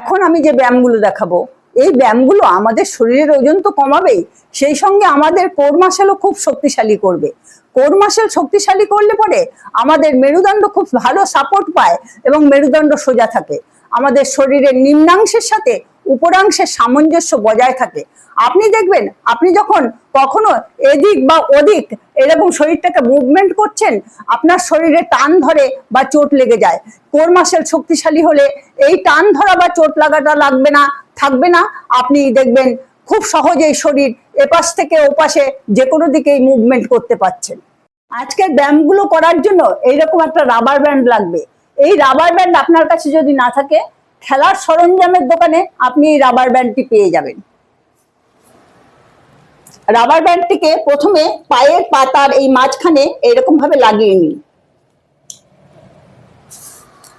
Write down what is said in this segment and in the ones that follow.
এখন আমি যে ব্যায়ামগুলো দেখাবো, এই ব্যায়ামগুলো আমাদের শরীরের ওজন তো কমাবেই, সেই সঙ্গে আমাদের কোর মাসেলও খুব শক্তিশালী করবে। কোর মাসেল শক্তিশালী করলে পরে আমাদের মেরুদণ্ড খুব ভালো সাপোর্ট পায় এবং মেরুদণ্ড সোজা থাকে। আমাদের শরীরের নিম্নাংশের সাথে উপরাংশের সামঞ্জস্য বজায় থাকে। আপনি দেখবেন, আপনি যখন কখনো এদিক বা ওদিক এরকম শরীরটাকে মুভমেন্ট করছেন, আপনার শরীরে টান ধরে বা চোট লেগে যায়। কোর মাসেল শক্তিশালী হলে এই টান ধরা বা চোট লাগাটা লাগবে না, থাকবে না। আপনি দেখবেন খুব সহজেই শরীর এপাশ থেকে ওপাশে যে কোনো দিকেই মুভমেন্ট করতে পারছেন। আজকের ব্যায়ামগুলো করার জন্য এইরকম একটা রাবার ব্যান্ড লাগবে। এই রাবার ব্যান্ড আপনার কাছে যদি না থাকে, খেলার সরঞ্জামের দোকানে আপনি এই রাবার ব্যান্ডটি পেয়ে যাবেন। রাবার ব্যান্ডটিকে প্রথমে পায়ের পাতার এই মাঝখানে এইরকম ভাবে লাগিয়ে নিন।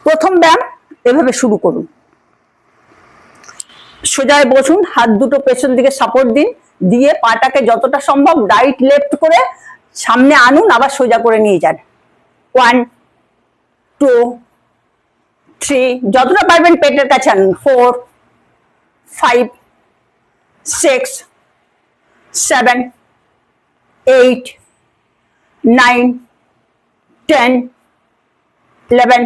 প্রথম ব্যায়াম এভাবে শুরু করুন। সোজায় বসুন, হাত দুটো পেছন দিকে সাপোর্ট দিন, দিয়ে পাটাকে যতটা সম্ভব রাইট লেফট করে সামনে আনুন, আবার সোজা করে নিয়ে যান। ওয়ান টু থ্রি যতটা পারবেন পেটের কাছে আনুন। Four five six seven eight nine ten eleven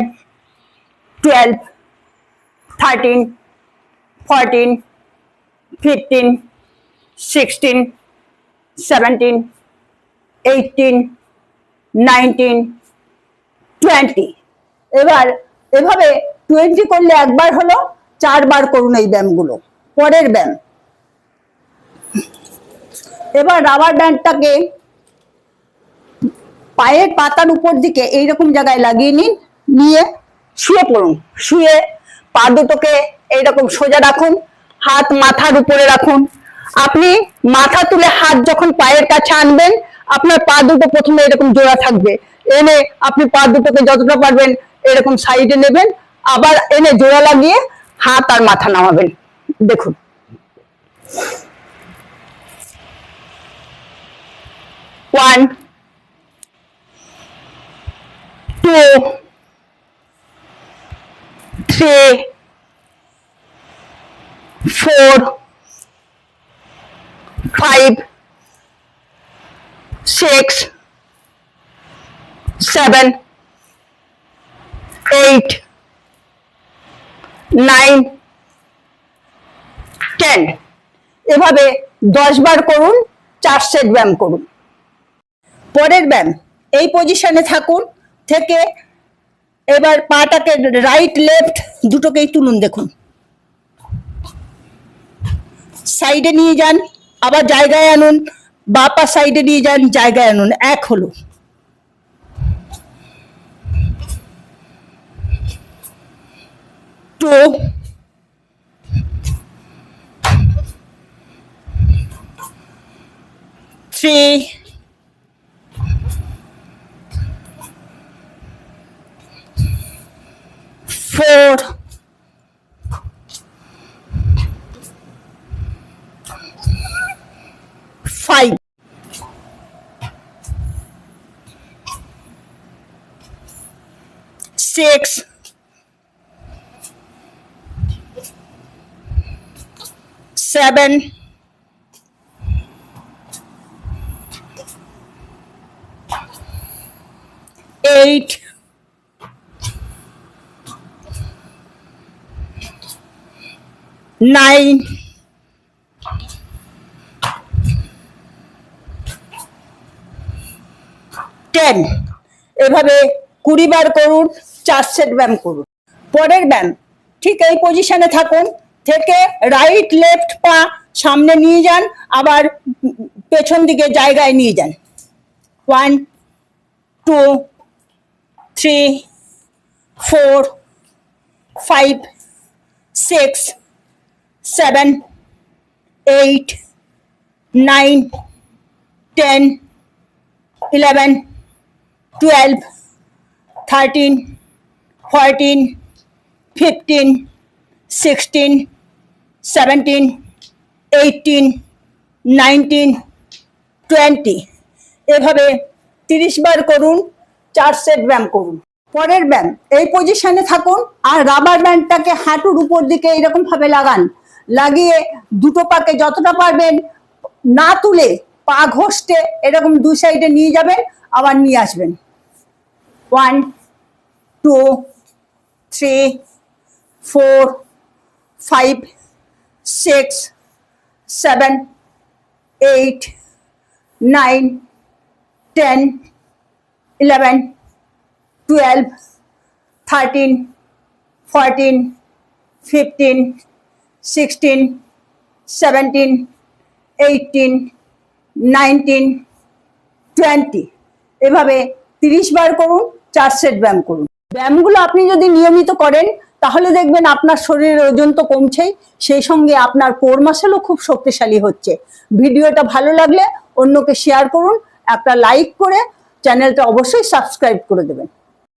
twelve thirteen fourteen fifteen sixteen seventeen eighteen nineteen twenty এবার এভাবে টোয়েন্টি করলে একবার হলো, চারবার করুন এই ব্যায়ামগুলো। পরের ব্যায়াম। এবার রাবার ব্যান্ডটাকে পায়ের পাতার উপর দিকে এইরকম জায়গায় লাগিয়ে নিন, নিয়ে শুয়ে পড়ুন। শুয়ে পা দুটোকে এইরকম সোজা রাখুন, হাত মাথার উপরে রাখুন। আপনি মাথা তুলে হাত যখন পায়ের কাছে আনবেন, আপনার পা দুটো প্রথমে এরকম জোড়া থাকবে। এনে আপনি পা দুটোকে যতটা পারবেন এরকম সাইডে নেবেন, আবার এনে জোড়া লাগিয়ে হাত আর মাথা নামাবেন। দেখুন। one, two, three, four, five, six, seven, eight, nine, ten. এভাবে দশ বার করুন চার সেট ব্যায়াম করুন পরের ব্যায়াম এই পজিশনে থাকুন, থেকে এবার পাটাকে রাইট লেফট দুটোকেই তুলুন দেখুন। সাইডে নিয়ে যান, আবার জায়গায় আনুন, বা পা সাইডে নিয়ে যান, জায়গায় আনুন, এক হলো। Two three four, five, six, seven, eight, nine, ten এভাবে কুড়ি বার করুন চার সেট ব্যায়াম করুন। পরের ব্যায়াম ঠিক এই পজিশনে থাকুন থেকে রাইট লেফট পা সামনে নিয়ে যান আবার পেছন দিকে জায়গায় নিয়ে যান। One two three four five six seven, eight, nine, ten, eleven, twelve, thirteen, fourteen, fifteen, sixteen, seventeen, eighteen, nineteen twenty এভাবে তিরিশ বার করুন চার সেট ব্যায়াম করুন পরের ব্যায়াম এই পজিশনে থাকুন আর রাবার ব্যান্ডটাকে হাঁটুর উপর দিকে এরকম ভাবে লাগান লাগিয়ে দুটো পাকে যতটা পারবেন না তুলে পা ঘষতে এরকম দুই সাইডে নিয়ে যাবেন, আবার নিয়ে আসবেন। One two three four five six seven eight nine ten eleven twelve thirteen fourteen fifteen sixteen seventeen eighteen nineteen twenty এভাবে তিরিশ বার করুন চার সেট ব্যায়াম করুন। ব্যায়ামগুলো আপনি যদি নিয়মিত করেন, তাহলে দেখবেন আপনার শরীরের ওজন তো কমছেই, সেই সঙ্গে আপনার কোর মাসেলও খুব শক্তিশালী হচ্ছে। ভিডিওটা ভালো লাগলে অন্যকে শেয়ার করুন, একটা লাইক করে চ্যানেলটা অবশ্যই সাবস্ক্রাইব করে দেবেন।